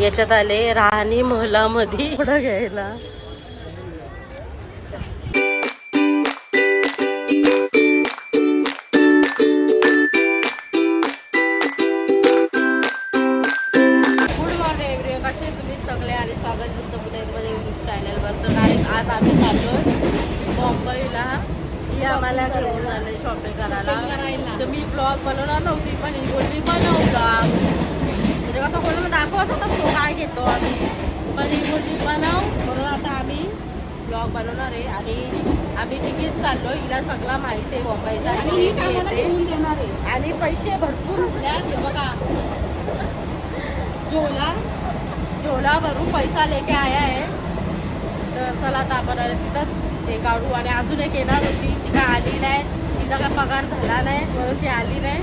याच्यात आले राहणी महलामध्ये. पुढं घ्यायला. गुड मॉर्निंग एव्हरीवन कसे तुम्ही सगळे? आणि स्वागत तुमचं पुन्हा एकदा माझ्या युट्यूब चॅनलवर तर guys, आज आम्ही चाललो मुंबईला आम्हाला घेऊन आले शॉपिंग करायला. तर मी ब्लॉग बनवणार नव्हती पण ही बोलली बनव म्हणजे कसं बोलून दाखवत होता तो काय घेतो आम्ही? पण बोलली बनव म्हणून आता आम्ही ब्लॉग बनवणार आहे. आणि आम्ही तिकीट चाललो हिला सगळा माहिती आहे मुंबईचा येते. आणि पैसे भरपूर बघा. झोला झोला भरून पैसा लेके आया आहे. तर चला आता आपण तिथंच हे काढू. आणि अजून एक येणार होती. ती काय आली नाही. तिचा काय पगार झाला नाही. म्हणून ती आली नाही.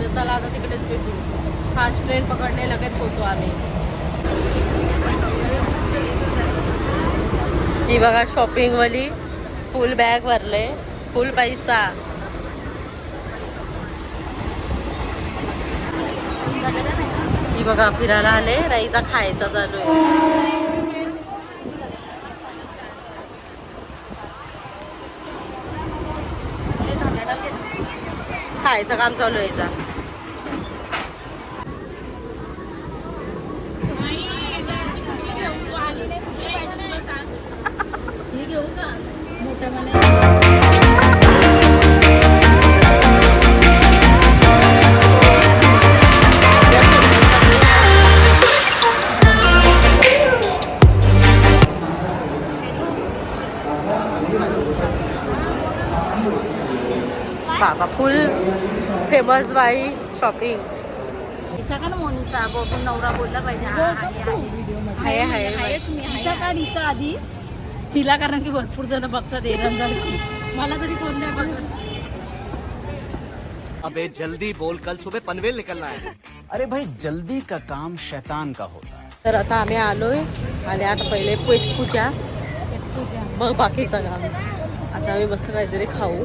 तर चला आता तिकडेच भेटू. फास्ट ट्रेन पकडले लगेच पोचू आम्ही. ही बघा शॉपिंग वाली फुल बॅग भरले. फुल पैसा. ही बघा फिरायला आले. राईचा खायचा चालू आहे. खायचं काम चालू आहे बाबा फुल फेमस बाई शॉपिंग हिचा का ना मोनीचा बघून नवरा बोलला पाहिजे हा, आहे, आहे. आहे, आहे, आहेच मी, आहे. हिचा का हिचा आधी? हिला कारण की भरपूर जण बघतात एरंजळची मला तरी कोण नाही बघत. अबे जल्दी बोल. कल सुबह पनवेल निकलना है। अरे भाई जल्दी का काम शैतान का होता है। तर आता आम्ही आलोय आणि आता पहिले पेट पूजा मग बाकीचं काम. आता आम्ही मस्त काहीतरी खाऊ.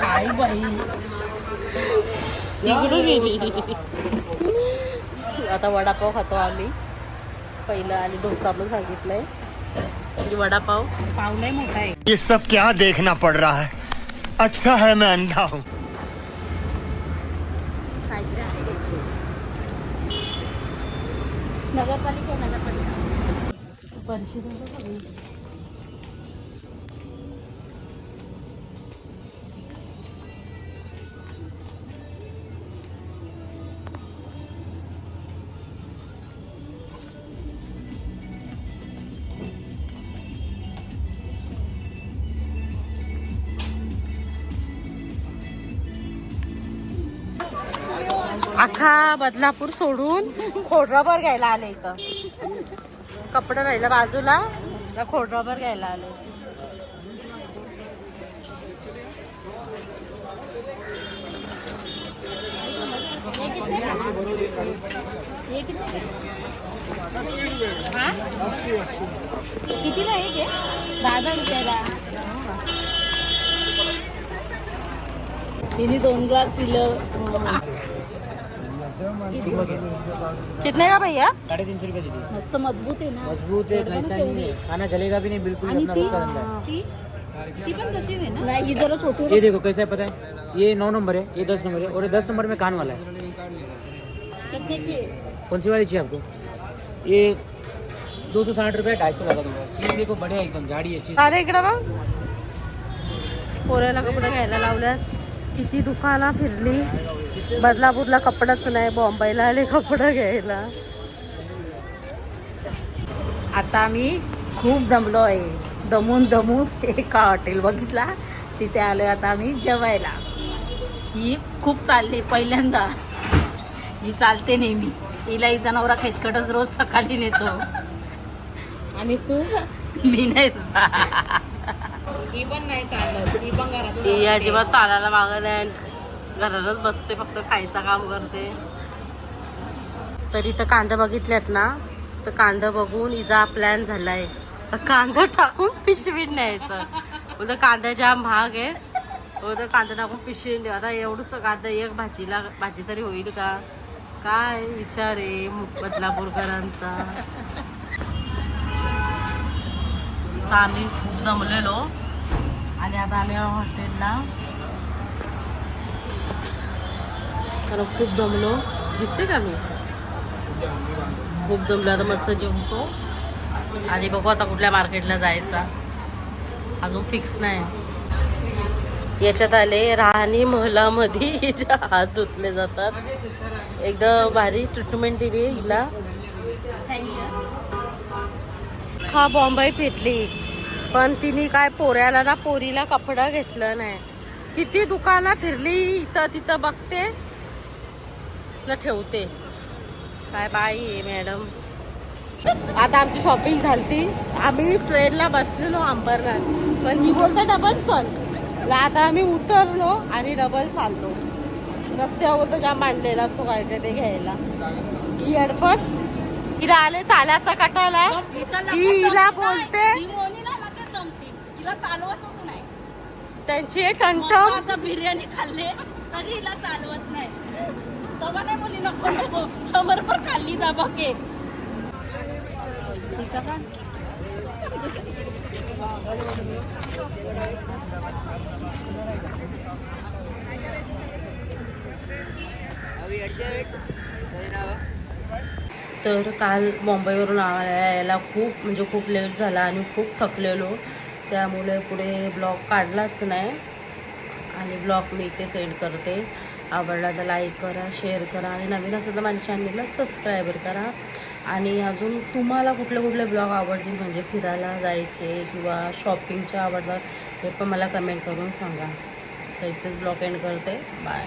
काय बाई? तिकडून गेली. आता वडापाव खातो आम्ही. पहिलं आणि डोसा पण सांगितलंय. आणि वडापाव. पाव लय मोठा आहे. ये सब क्या देखना पड़ रहा है। अच्छा है मैं अंधा हूँ। काहीतरी आहे. नगरपालिका नगरपालिका. परिषद सगळी अख्खा बदलापूर सोडून खोडराबर घ्यायला आले इथं. कपडे राहिलं बाजूला. खोडराबर घ्यायला आले. किती? कितीला एक आहे दहा दहा रुपयाला. तिने दोन ग्लास पिलं. कितने का भैया? साढ़े तीन सौ रुपये दीदी मस्त मज़बूत आहे ना। मज़बूत है नहीं है। खाना चलेगा भी नहीं बिल्कुल अपना ती? धंधा है। ती? ती ना? ही जरा छोटी ये देखो कैसा है पता है? ये नौ नंबर है ये दस नंबर है और ये दस नंबर में कान वाला है। कौन सी वाली चाहिए आपको? ये दो सौ साठ रुपये ढाई सौ लगा दूँगा। चीज़ देखो बढ़िया एकदम है चीज़। अरे इकडं कपडे घ्यायला लावल्यात. किती दुकानं फिरली. बदलापूरला कपडाच नाही बॉम्बेला आले कपडे घ्यायला. आता आम्ही खूप दमलो आहे दमून दमून एका हॉटेल बघितला. तिथे आलोय आता आम्ही जेवायला. ही खूप चालली पहिल्यांदा. ही चालते नेहमी. हिला हिचा नवरा खैतकटच रोज सकाळी नेतो. आणि तू? मी नाही ही पण नाही चालत ही पण ही अजिबात चालायला मागत नाही. घरातच बसते फक्त खायचं काम करते. तरी तर कांदा बघितल्यात ना तर कांदा बघून हिचा प्लॅन झालाय. कांदा टाकून पिशवीत न्यायचं. बोलतं कांदा जाम महाग आहे बोलतं कांदा टाकून पिशवीत द्या आता एवढंसं कांदा एक भाजीला भाजी तरी होईल का? काय विचार आहे बदलापूरकरांचा? आम्ही खूप दमलेलो. आणि आता आम्ही हॉटेलला. कारण खूप दमलो. दिसते का मी? खूप दमलो. आता मस्त जेवतो. आणि बघू आता कुठल्या मार्केटला जायचा. अजून फिक्स नाही. याच्यात आले राहणी महलामध्ये. हिचे हात धुतले जातात. एकदम भारी ट्रीटमेंट दिली हिला. हा बॉम्बे फिरली. पण तिने काय पोऱ्याला ना पोरीला कपडा घेतलं नाही. किती दुकानं फिरली इथं तिथं बघते. न ठेवते. काय बाई मॅडम. आता आमची शॉपिंग झालती. आम्ही ट्रेनला बसलेलो अंबरनाथ. पण ही बोलते डबल चल. आता आम्ही उतरलो आणि डबल चाललो. रस्त्यावर बोलतो जाम मांडलेला असतो काय काय ते घ्यायला. ही अडपट हिला आले चालायचा कटाला. हिला बोलते तिला चालवतच नाही. त्यांची टंटम आता बिर्याणी खाल्ले तरी हिला चालवत नाही. तेव्हा नाही बोली नको नको बरोबर खाल्ली जा बघे तिचा का? तर काल मुंबईवरून यायला खूप म्हणजे खूप लेट झाला आणि खूप थकलेलो. त्यामुळे पुढे ब्लॉग काढलाच नाही. आणि ब्लॉग मी इथे सेंड करते. आवडला तर लाईक करा शेअर करा आणि नवीन असं तर माझ्या चॅनलला सबस्क्राईबर करा. आणि अजून तुम्हाला कुठले कुठले ब्लॉग आवडतील म्हणजे फिरायला जायचे किंवा शॉपिंगचे आवडतात ते पण मला कमेंट करून सांगा. तर इथेच ब्लॉग एंड करते. बाय.